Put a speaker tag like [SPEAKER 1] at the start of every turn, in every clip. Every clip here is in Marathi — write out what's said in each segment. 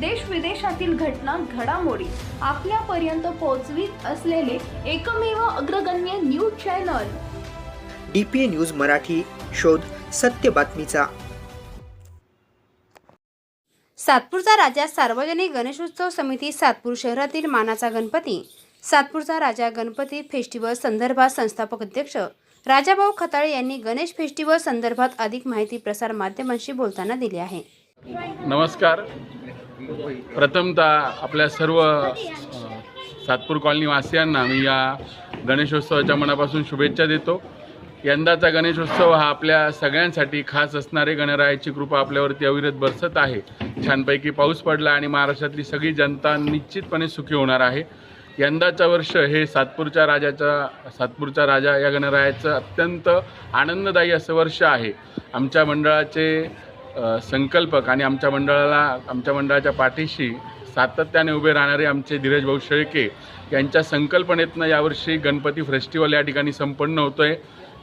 [SPEAKER 1] देश विदेशातील घटना घडामोडी आपल्यापर्यंत पोहोचवीत असलेले एकमेव अग्रगण्य news channel.
[SPEAKER 2] D P A news Marathi शोध सत्य बातमीचा.
[SPEAKER 3] सातपूरचा राजा सार्वजनिक गणेशोत्सव समिती सातपूर शहरातील मानाचा गणपती. सातपूरचा राजा गणपती फेस्टिवल संदर्भात संस्थापक अध्यक्ष राजाभाऊ खताळे यांनी गणेश फेस्टिवल संदर्भात अधिक माहिती प्रसार माध्यमांशी बोलताना दिली आहे.
[SPEAKER 4] नमस्कार. प्रथमतः आपल्या सर्व सातपूर कॉलनीवासियांना मी या गणेशोत्सवाच्या मनापासून शुभेच्छा देतो. यंदाचा गणेशोत्सव हा आपल्या सगळ्यांसाठी खास असणारे गणरायाची कृपा आपल्यावरती अविरत बरसत आहे. छानपैकी पाऊस पडला आणि महाराष्ट्रातली सगळी जनता निश्चितपणे सुखी होणार आहे. यंदाचं वर्ष हे सातपूरच्या राजाचा सातपूरचा राजा या गणरायाचं अत्यंत आनंददायी असं वर्ष आहे. आमच्या मंडळाचे संकल्पक आणि आमच्या मंडळाला आमच्या मंडळाच्या पाठीशी सातत्याने उभे राहणारे आमचे धीरज भाऊ शेळके यांच्या संकल्पनेतनं यावर्षी गणपती फेस्टिवल या ठिकाणी संपन्न होतो आहे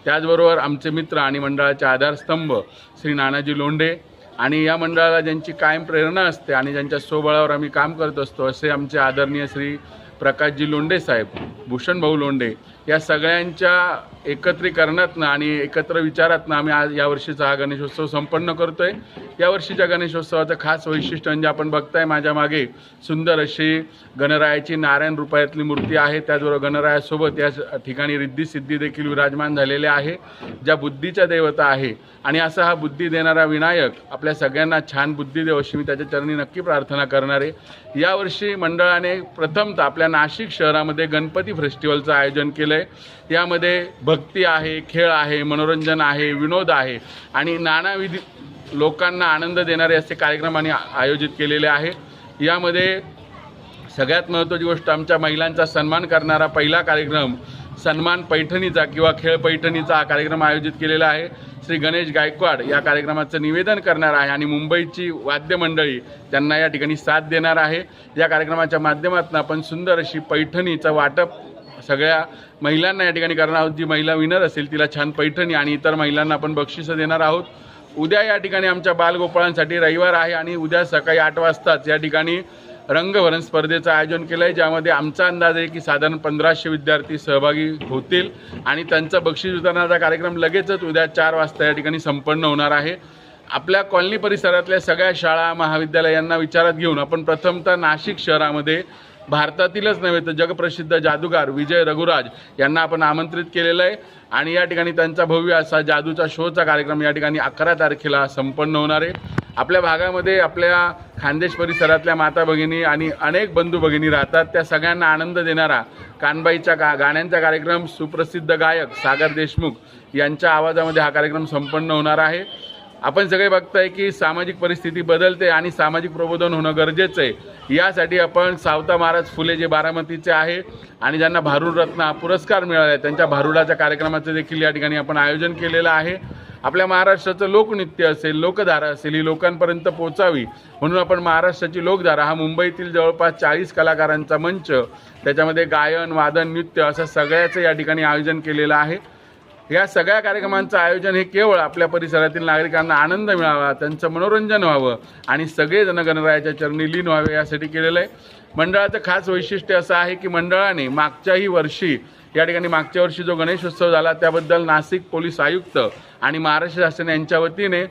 [SPEAKER 4] त्याचबरोबर आमचे मित्र आणि मंडळाचे आधारस्तंभ श्री नानाजी लोंढे आणि या मंडळाला ज्यांची कायम प्रेरणा असते आणि ज्यांच्या स्वबळावर आम्ही काम करत असतो असे आमचे आदरणीय श्री प्रकाशजी लोंढे साहेब भूषणभाऊ लोंढे या सगळ्यांच्या एकत्रीकरणातनं आणि एकत्र विचारातनं आम्ही आज यावर्षीचा हा गणेशोत्सव संपन्न करतो आहे यावर्षीच्या गणेशोत्सवाचं खास वैशिष्ट्य म्हणजे आपण बघताय माझ्या मागे सुंदर अशी गणरायाची नारायण रुपयातली मूर्ती आहे. त्याचबरोबर गणरायासोबत या ठिकाणी रिद्धी सिद्धी देखील विराजमान झालेले आहे. ज्या बुद्धीच्या देवता आहे. आणि असा हा बुद्धी देणारा विनायक आपल्या सगळ्यांना छान बुद्धी देव अशी मी त्याच्या चरणी नक्की प्रार्थना करणार आहे. यावर्षी मंडळाने प्रथमतः आपल्या नाशिक शहरामध्ये गणपती फेस्टिवलचं आयोजन केलं आहे यामध्ये भक्ती आहे खेळ आहे मनोरंजन आहे विनोद आहे. आणि नानाविध लोकांना आनंद देणारे असे कार्यक्रम आणि आयोजित केलेले आहे. यामध्ये सगळ्यात महत्त्वाची गोष्ट आमच्या महिलांचा सन्मान करणारा पहिला कार्यक्रम सन्मान पैठणीचा किंवा खेळ पैठणीचा हा कार्यक्रम आयोजित केलेला आहे. श्री गणेश गायकवाड या कार्यक्रमाचं निवेदन करणार आहे आणि मुंबईची वाद्यमंडळी त्यांना या ठिकाणी साथ देणार आहे. या कार्यक्रमाच्या माध्यमातून आपण सुंदर अशी पैठणीचं वाटप सगळ्या महिलांना या ठिकाणी करणार आहोत. जी महिला विनर असेल तिला छान पैठणी आणि इतर महिलांना आपण बक्षिसं देणार आहोत. उद्या या ठिकाणी आमच्या बालगोपाळांसाठी रविवार आहे आणि उद्या सकाळी आठ वाजताच या ठिकाणी रंगभरण स्पर्धेचं आयोजन केलं आहे ज्यामध्ये आमचा अंदाज आहे की साधारण पंधराशे विद्यार्थी सहभागी होतील आणि त्यांचा बक्षीस वितरणाचा कार्यक्रम लगेचच उद्या चार वाजता या ठिकाणी संपन्न होणार आहे. आपल्या कॉलनी परिसरातल्या सगळ्या शाळा महाविद्यालयांना विचारात घेऊन आपण प्रथमतः नाशिक शहरामध्ये भारतातीलच नव्हे तर जगप्रसिद्ध जादूगार विजय रघुराज यांना आपण आमंत्रित केलेलं आहे. आणि या ठिकाणी त्यांचा भव्य असा जादूचा शोचा कार्यक्रम या ठिकाणी अकरा तारखेला संपन्न होणार आहे. आपल्या भागामध्ये आपल्या खानदेश परिसरातल्या माता भगिनी आणि अनेक बंधू भगिनी राहतात. त्या सगळ्यांना आनंद देणारा कानबाईच्या गा गाण्यांचा कार्यक्रम सुप्रसिद्ध गायक सागर देशमुख यांच्या आवाजामध्ये हा कार्यक्रम संपन्न होणार आहे. आपण सगळे बघताय की सामाजिक परिस्थिती बदलते आणि सामाजिक प्रबोधन होणं गरजेचं आहे. यासाठी आपण सावता महाराज फुले जे बारामतीचे आहे आणि ज्यांना भारूड रत्न हा पुरस्कार मिळाला आहे त्यांच्या भारुडाच्या कार्यक्रमाचं देखील या ठिकाणी आपण आयोजन केलेलं आहे. आपल्या महाराष्ट्राचं लोकनृत्य असेल लोकधारा असेल ही लोकांपर्यंत पोचावी म्हणून आपण महाराष्ट्राची लोकधारा हा मुंबईतील जवळपास चाळीस कलाकारांचा मंच त्याच्यामध्ये गायन वादन नृत्य असं सगळ्याचं या ठिकाणी आयोजन केलेलं आहे. या सगळ्या कार्यक्रमांचं आयोजन हे केवळ आपल्या परिसरातील नागरिकांना आनंद मिळावा त्यांचं मनोरंजन व्हावं आणि सगळे जनगणरायाच्या चरणी लीन व्हावे यासाठी केलेलं आहे. मंडळाचं खास वैशिष्ट्य असं आहे की मंडळाने मागच्याही वर्षी या ठिकाणी मागच्या वर्षी जो गणेशोत्सव झाला त्याबद्दल नाशिक पोलीस आयुक्त आणि महाराष्ट्र शासन यांच्या वतीने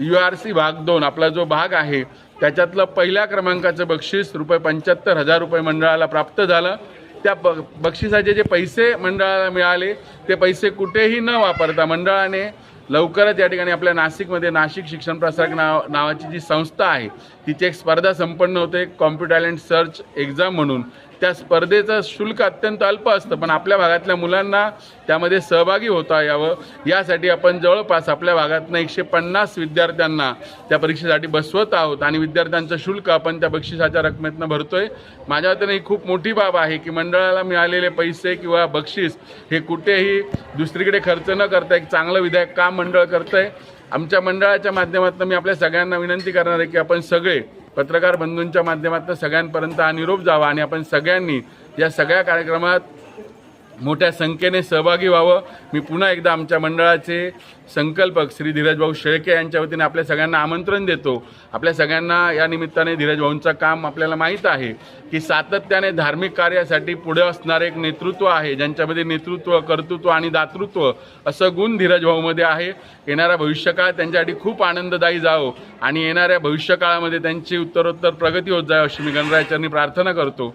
[SPEAKER 4] यू आर सी भाग दोन आपला जो भाग आहे त्याच्यातलं पहिल्या क्रमांकाचं बक्षीस रुपये पंच्याहत्तर हजार रुपये मंडळाला प्राप्त झालं. त्या ब बक्षिसाचे जे पैसे मंडळाला मिळाले ते पैसे कुठेही न वापरता मंडळाने लवकरच या ठिकाणी आपल्या नाशिकमध्ये नाशिक शिक्षण प्रसारक नाव नावाची जी संस्था आहे तिची एक स्पर्धा संपन्न होते कॉम्प्युटर टॅलेंट सर्च एक्झाम म्हणून. त्या स्पर्धेचं शुल्क अत्यंत अल्प असतं. पण आपल्या भागातल्या मुलांना त्यामध्ये सहभागी होता यावं. यासाठी आपण जवळपास आपल्या भागातनं एकशे पन्नास विद्यार्थ्यांना त्या परीक्षेसाठी बसवत आहोत आणि विद्यार्थ्यांचं शुल्क आपण त्या बक्षिसाच्या रकमेतनं भरतोय. माझ्या वतीने ही खूप मोठी बाब आहे की मंडळाला मिळालेले पैसे किंवा बक्षीस हे कुठेही दुसरीकडे खर्च न करता एक चांगलं विधायक काम मंडळ करतं आहे आमच्या मंडळाच्या माध्यमातून मी आपल्या सगळ्यांना विनंती करणार आहे की आपण सगळे पत्रकार बंधूंच्या माध्यमातून सगळ्यांपर्यंत हा निरोप जावा आणि आपण सगळ्यांनी या सगळ्या कार्यक्रमात मोठ्या संख्येने सहभागी व्हावं. मी पुन्हा एकदा आमच्या मंडळाचे संकल्पक श्री धीरजभाऊ शेळके यांच्या वतीने आपल्या सगळ्यांना आमंत्रण देतो. आपल्या सगळ्यांना या निमित्ताने धीरजभाऊंचं काम आपल्याला माहीत आहे की सातत्याने धार्मिक कार्यासाठी पुढे असणारे एक नेतृत्व आहे ज्यांच्यामध्ये नेतृत्व कर्तृत्व आणि दातृत्व असं गुण धीरजभाऊमध्ये आहे. येणारा भविष्यकाळ त्यांच्यासाठी खूप आनंददायी जावो आणि येणाऱ्या भविष्यकाळामध्ये त्यांची उत्तरोत्तर प्रगती होत जावी अशी मी गणरायाचरणी प्रार्थना करतो.